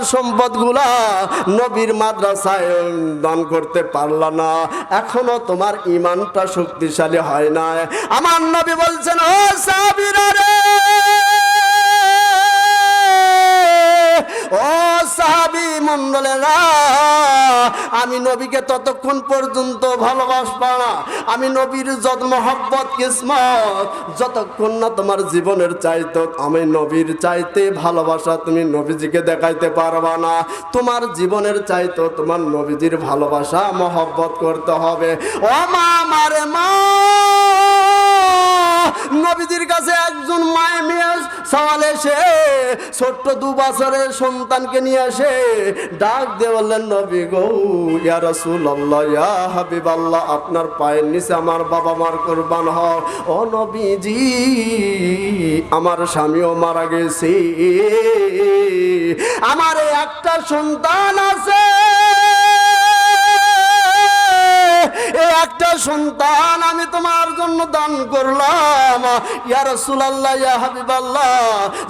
তোমার সম্পদগুলা নবীর মাদ্রাসায় দান করতে পারল না। এখনও তোমার ইমানটা শক্তিশালী হয় না আমার নবী বলছেন, ও সাবিরা রে! ও সাহাবি মন্ডলেরা, আমি নবীকে ততক্ষণ পর্যন্ত ভালোবাসবা না। আমি নবীর যত মহব্বত, কিসমত, যতক্ষণ না তোমার জীবনের চাইতো, আমি নবীর চাইতে ভালোবাসা তুমি নবীজিকে দেখাইতে পারবা না। তোমার জীবনের চাইতো তোমার নবীজির ভালোবাসা, মহব্বত করতে হবে। ও মা, মারে মা! নবীজির কাছে একজন মেয়ে সওয়াল এসে ছোট্ট দু বছরের সন্তানকে নিয়ে আসে ডাক দিয়ে বললেন, নবী গো, ইয়া রাসূলুল্লাহ, ইয়া হাবিবাল্লাহ, আপনার পায়ের নিচে আমার বাবা মার কোরবান হও ও নবীজি, আমার স্বামীও মারা গেছে। আমার একটা সন্তান আছে সন্তান আমি তোমার জন্য দান করলাম। ইয়া রাসূলুল্লাহ, ইয়া হাবিবাল্লাহ,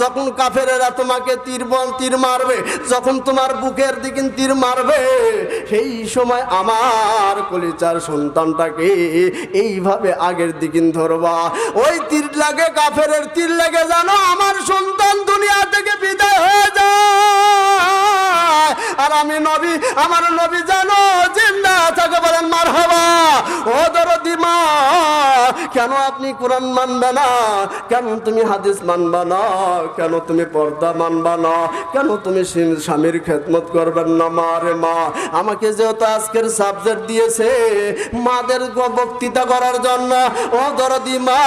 যখন কাফেরেরা তোমাকে তীর বল, তীর মারবে, যখন তোমার বুকের দিকে তীর মারবে, সেই সময় আমার কলিচার সন্তানটাকে এইভাবে আগের দিকে ধরবা। ওই তীর লাগে, কাফেরের তীর লাগে, জানো, আমার সন্তান দুনিয়া থেকে বিদায় হয়ে যায়। আর আমি নবী, আমার নবী জানো জিন্দা থাকে বলেন মার হবা ও দরদি মা, কেন আপনি কোরআন মানবে না? কেন তুমি হাদিস মানবা না? কেন তুমি পর্দা মানবা না? কেন তুমি স্বামীর খেদমত করবেন না, মা রে মা? আমাকে যেহেতু আজকের সাবজেক্ট দিয়েছে, মাদের বক্তৃতা করার জন্য, ও দরদি মা,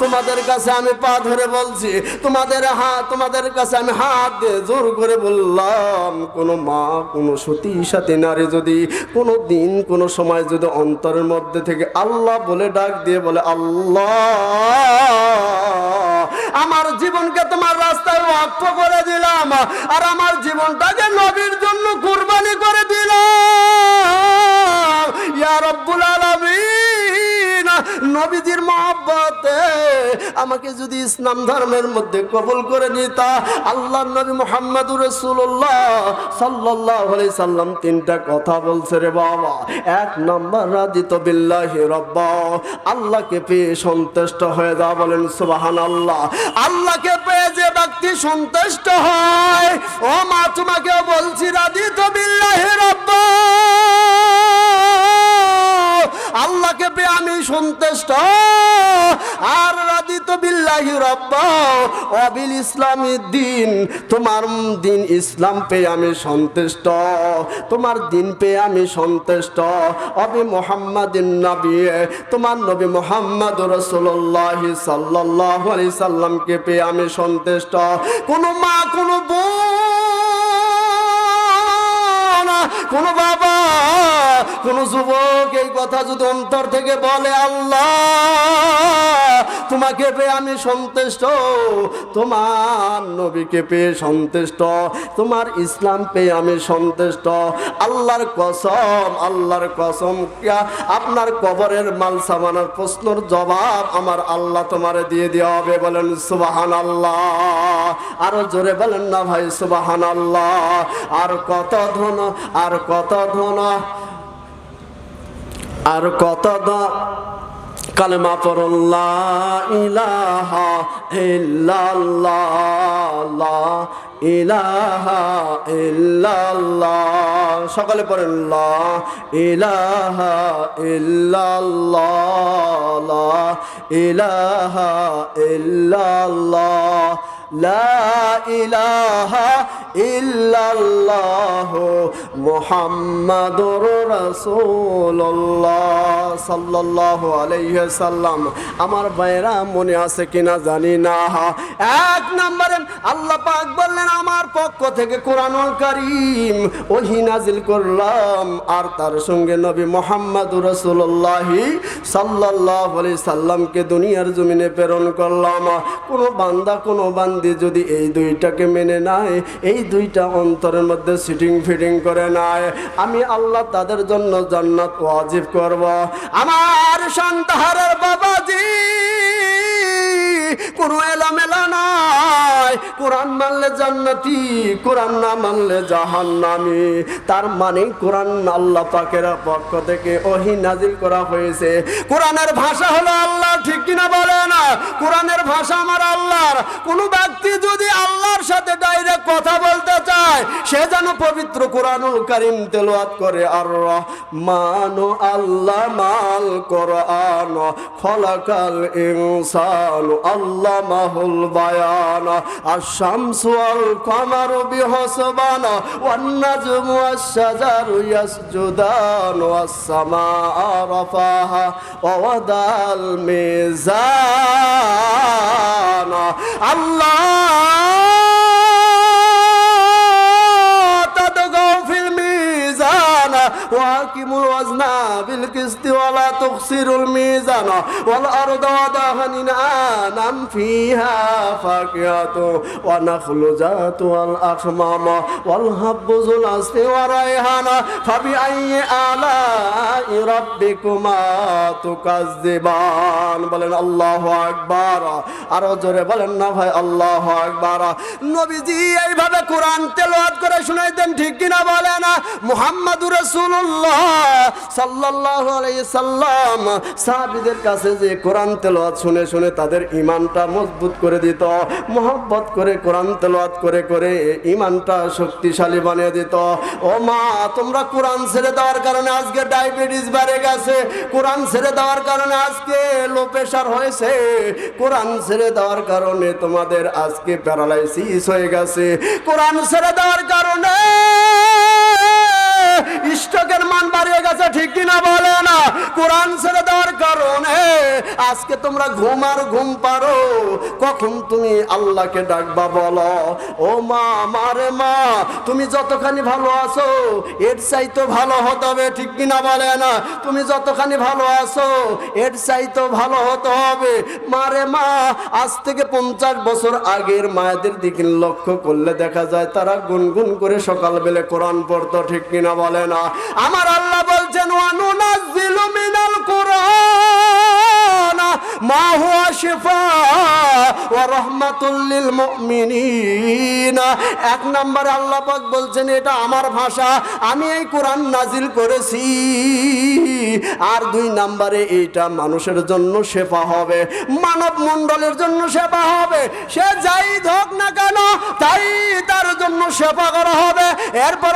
তোমাদের কাছে আমি পা ধরে বলছি, তোমাদের হাত তোমাদের কাছে আমি হাত দিয়ে জোর করে বললাম কোনো মা, কোনো সতী, সাথী, নারী যদি কোনো দিন, কোনো সময় যদি অন্তরের মধ্যে থেকে আল্লাহ বলে ডাক দিয়ে বলে, আল্লাহ, আমার জীবনকে তোমার রাস্তায় ওয়াক্ফ করে দিলাম আর আমার জীবনটাকে নবীর জন্য কুরবানি করে দিলাম। ইয়া রব্বুল আলামিন, নবীজির মহব্বতে আমাকে যদি ইসলাম ধর্মের মধ্যে কবুল করে নিতা, আল্লাহ নবী মোহাম্মদুর রসুল্লাহ সাল্লাহ সাল্লাম তিনটা কথা বলছে রে বাবা। এক নম্বর, রাজিত বিল্লাহি রব্বা, আল্লাহকে পেয়ে সন্তুষ্ট হয়ে যা বলেন সুবাহান আল্লাহ আল্লাহকে পেয়ে যে ব্যক্তি সন্তুষ্ট হয়, ও মা তোমাকে বলছি, রাজিত বিল্লাহি রব্বা, আল্লাহকে পেয়ে আমি সন্তুষ্ট তোমার ইসলাম পেয়ে আমি সন্তুষ্ট, তোমার দিন পেয়ে আমি সন্তুষ্ট। নবী মোহাম্মদ সাল্লামকে পেয়ে আমি সন্তুষ্ট। কোনো মা, কোনো বোন, কোন বাবা, কোন যুবক, এই কথা যদি অন্তর থেকে বলে আল্লাহ তোমাকে পেয়ে আমি সন্তুষ্ট। তোমার নবীকে পেয়ে সন্তুষ্ট। তোমার ইসলাম পেয়ে আমি সন্তুষ্ট। আল্লাহর কসম আল্লাহর কসম আপনার কবরের মাল সামানার প্রশ্নর জবাব আমার আল্লাহ তোমারে দিয়ে দেওয়া হবে বলেন সুবাহান আল্লাহ আরও জোরে বলেন না ভাই সুবাহান আল্লাহ আর কত ধন, আর কত ধন, আর কত কালেমা পড়ল্লাহ ইলাহা ইল্লাল্লাহ ইলাহা ইল্লাল্লাহ। সকলে পড়েন লা লা ইলাহা ইল্লাল্লাহ মুহাম্মাদুর রাসূলুল্লাহ সাল্লাল্লাহু আলাইহি সাল্লাম আমার ভাইরা মনে আছে কিনা জানি না। এক নম্বরে আল্লাহ পাক বললেন পক্ষ থেকে কোরআনুল কারীম ওহি নাজিল করলাম। আর তার সঙ্গে নবী মুহাম্মাদুর রাসূলুল্লাহ সাল্লাল্লাহু আলাইহি সাল্লামকে দুনিয়ার জমিনে প্রেরণ করলাম। কোনো বান্দা, কোনো বান্দি যদি এই দুইটাকে মেনে নেয়, এই দুইটা অন্তরের মধ্যে সিটিং ফিটিং করে নেয়, আমি আল্লাহ তাদের জন্য জান্নাত ওয়াজিব করব। আমার সন্তাহারের বাবাজি কোনো এলামেলা নাই। কোরআন মানলে জান্নাতি, কোরআন না মানলে জাহান্নামি। তার মানে কোরআন আল্লাহ পাকের পক্ষ থেকে ওহি নাজিল করা হয়েছে। কোরআনের ভাষা হলো আল্লাহ, ঠিক কিনা বলে না? কোরআনের ভাষা আমার আল্লাহর। কোন ব্যক্তি যদি আল্লাহর সাথে ডাইরেক্ট কথা বলতে চায়, সে যেন পবিত্র কোরআনুল কারিম তেলাওয়াত করে, আর রহমান আল্লাহ মাল কোরআন। খলাকাল ইনসান আল্লাহ মাহুল বায়ান, আশ-শামসু ওয়াল কামারু বিহসবান ওয়ান নাজমু ওয়াশ-শাজারু ইয়াসজুদান ওয়াস-সামাআ রাফাহা, ওয়া ওয়াদাল মিজান। আল্লাহ বিল কিস্তি ওয়ালা তুকসিরুল মিজান ওয়াল আরদা ফিহা ফাকিয়াতু ওয়া জাতু আখমাম ওয়াল হাব্বু যুল ওয়া রায়হানা ফাবি আইয়ি রাব্বিকুমা তুকাজ্জিবান বলেন আল্লাহু আকবার। আর জোরে বলেন না ভাই, আল্লাহু আকবার। নবীজি এইভাবে কোরআন তেলাওয়াত করে শুনাইতেন, ঠিক কিনা বলেন না? রাসূলুল্লাহ সাল্লাল্লাহু আলাইহি সাল্লাম সাহাবীদের কাছে যে কোরআন তেলাওয়াত শুনে শুনে তাদের ঈমানটা মজবুত করে দিত, মোহব্বত করে কোরআন তেলাওয়াত করে করে ঈমানটা শক্তিশালী বানিয়ে দিত। ও মা, তোমরা কোরআন ছেড়ে দেওয়ার কারণে আজকে ডায়াবেটিস বেড়ে গেছে। কোরআন ছেড়ে দেওয়ার কারণে আজকে লো প্রেশার হয়েছে। কোরআন ছেড়ে দেওয়ার কারণে তোমাদের আজকে প্যারালাইসিস হয়ে গেছে। কোরআন ছেড়ে দেওয়ার কারণে স্টকের মান বাড়িয়ে গেছে, ঠিক কিনা বলে না? কোরআন ছেড়ে দেওয়ার কারণে আজকে তোমরা ঘুম আর ঘুম পারো। কখন তুমি আল্লাহকে ডাকবা বলো? ও মা মা তুমি যতখানি ভালো আছো, এর চাইতো ভালো হতে হবে, ঠিক কিনা বলে না? তুমি যতখানি ভালো আছো, এর চাইতো ভালো হতে হবে। মারে মা, আজ থেকে পঞ্চাশ বছর আগের মায়েদের দিকে লক্ষ্য করলে দেখা যায় তারা গুনগুন করে সকালবেলা কোরআন পড়তো, ঠিক কিনা বলে না। আমার আল্লাহ বলছেন ওয়ানুনাজ্জিলু মিনাল কোরআন। মা হুয়া শিফা ওয়া রাহমাতুল মুমিনিন। এক নম্বরে আল্লাহ পাক বলছেন, এটা আমার ভাষা, আমি এই কোরআন নাজিল করেছি। আর দুই নম্বরে, এইটা মানুষের জন্য সেবা হবে, মানব মণ্ডলের জন্য সেবা হবে। সে যাই হোক না কেন, তাই তার জন্য সেবা করা হবে। এরপর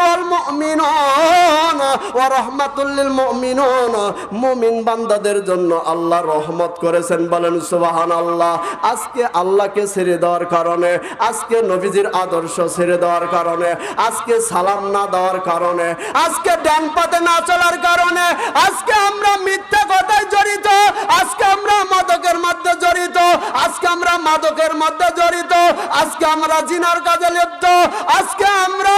ও রহমাতুল্লিল মুমিনুন, মুমিন বান্দাদের জন্য আল্লাহ রহমত করেছেন। বলেন সুবাহান আল্লাহ আজকে আল্লাহকে ছেড়ে দেওয়ার কারণে, আজকে নবীজির আদর্শ ছেড়ে দেওয়ার কারণে, আজকে সালাম না দেওয়ার কারণে, আজকে ডান পাতে না চলার কারণে, আজকে আমরা মিথ্যা কথায় জড়িত, আজকে আমরা মাদকের মধ্যে জড়িত, আজকে আমরা মাদকের মধ্যে জড়িত, আজকে আমরা জিনার কাজে লিপ্ত, আজকে আমরা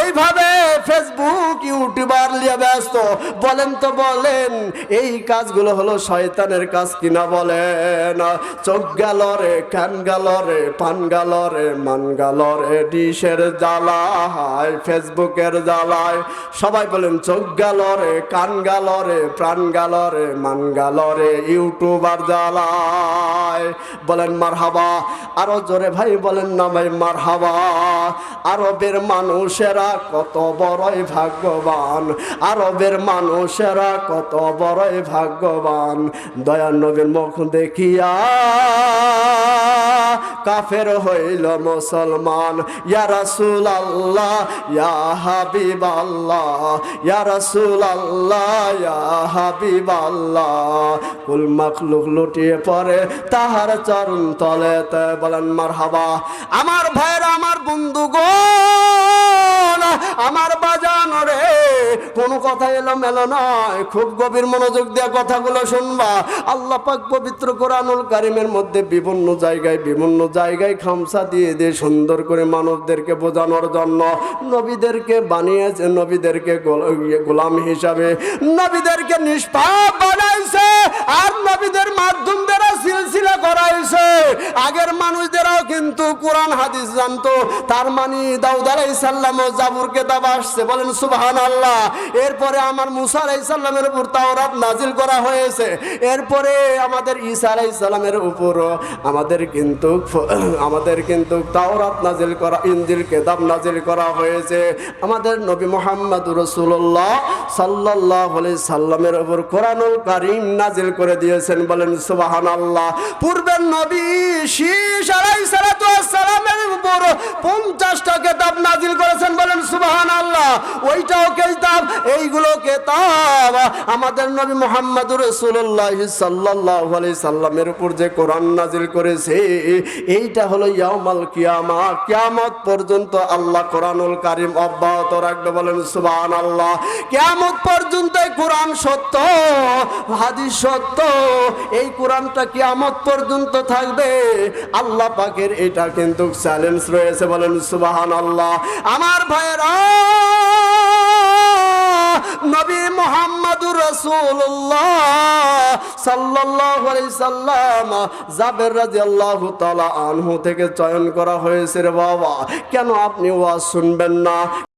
এইভাবে ফেসবুক ইউটিউবার নিয়ে ব্যস্ত? বলেন তো, বলেন, এই কাজগুলো হলো শয়তানের কাজ কিনা বলেন? চোখ গেল রে, কান গেল রে, পান গেল রে, মান গেল রে, ডিশের জ্বালায় ফেসবুকের জ্বালায় সবাই বলেন, চোখ গেল রে, কান গেল রে, প্রাণ গেল রে, মান গেল রে, ইউটিউবার জ্বালায় বলেন মার হাবা আরও জোরে ভাই বলেন না ভাই মার হাবা আরবের মানুষেরা কত বড়ই ভাগ্যবান। আরবের মানুষেরা কত বড়ই ভাগ্যবান। দয়ান নবীর মুখ দেখিয়া কাফের হইল মুসলমান। ইয়া রাসূল আল্লাহ ইয়া হাবিব আল্লাহ ইয়া রাসূল আল্লাহ ইয়া হাবিব আল্লাহ কুল মাখলুক লুটিয়ে পড়ে তাহার চরণ তলে বলেন মার মারহাবা, আমার ভাইরা, আমার বন্ধু গো আমার বাজান রে, কোনো কথা এলো মেলো নয়। খুব গভীর মনোযোগ দিয়ে কথাগুলো শুনবা। আল্লাহ পাক পবিত্র কোরআনুল কারিমের মধ্যে বিভিন্ন জায়গায় বিভিন্ন জায়গায় খামসা দিয়ে দিয়ে সুন্দর করে মানবদেরকে বোঝানোর জন্য নবীদেরকে বানিয়েছে, নবীদেরকে ইয়ে গোলাম হিসাবে। নবীদেরকে নিষ্পাপ বানাইছে, আর নবীদের মাধ্যম কোরআন হাদিস জানতো, তার মানে দাউদ আলাইসাল্লাম জাবুর কেতাব আসছে। বলেন সুবাহান আল্লাহ এরপরে আমার মুসা আলাইসাল্লামের উপর তাওরাত নাজিল করা হয়েছে। এরপরে আমাদের ঈসা আলাইসাল্লামের উপর আমাদের কিন্তু আমাদের কিন্তু তাওরাত নাজিল করা ইঞ্জিল কেতাব নাজিল করা হয়েছে। আমাদের নবী মোহাম্মদ রসুল্লাহ সাল্লাহ সাল্লামের উপর কোরআনুল কারিম নাজিল করে দিয়েছেন। বলেন সুবাহান আল্লাহ পূর্বের নবী শীষ আলাই সালামের উপর পঞ্চাশটা কেতাব নাজিল করেছেন বলেন সুবাহান আল্লাহ ওইটাও কেতাব, এইগুলো কেতাব। আমাদের নবী মোহাম্মদ রসুল্লাহ সাল্লাহ সাল্লামের উপর যে কোরআন নাজিল করেছে, এইটা হলো ইয়ামাল কিয়ামা কিয়ামত পর্যন্ত আল্লাহ কোরআনুল কারিম অব্যাহত রাখবে বলেন সুবাহান আল্লাহ কিয়ামত পর্যন্ত কোরআন সত্য, হাদিস সত্য, এই কোরআনটা কিয়ামত পর্যন্ত থাকবে। আল্লাহ পাকের এটা কিন্তু চ্যালেঞ্জ রয়েছে বলেন সুবাহান আল্লাহ আমার ভাইয়েরা, নবী মোহাম্মদুর রসুল্লাহ সাল্লাল্লাহু আলাইহি সাল্লাম জাবের রাদিয়াল্লাহু তাআলা আনহু থেকে চয়ন করা হয়েছে রে বাবা। কেন আপনি ওয়াজ শুনবেন না?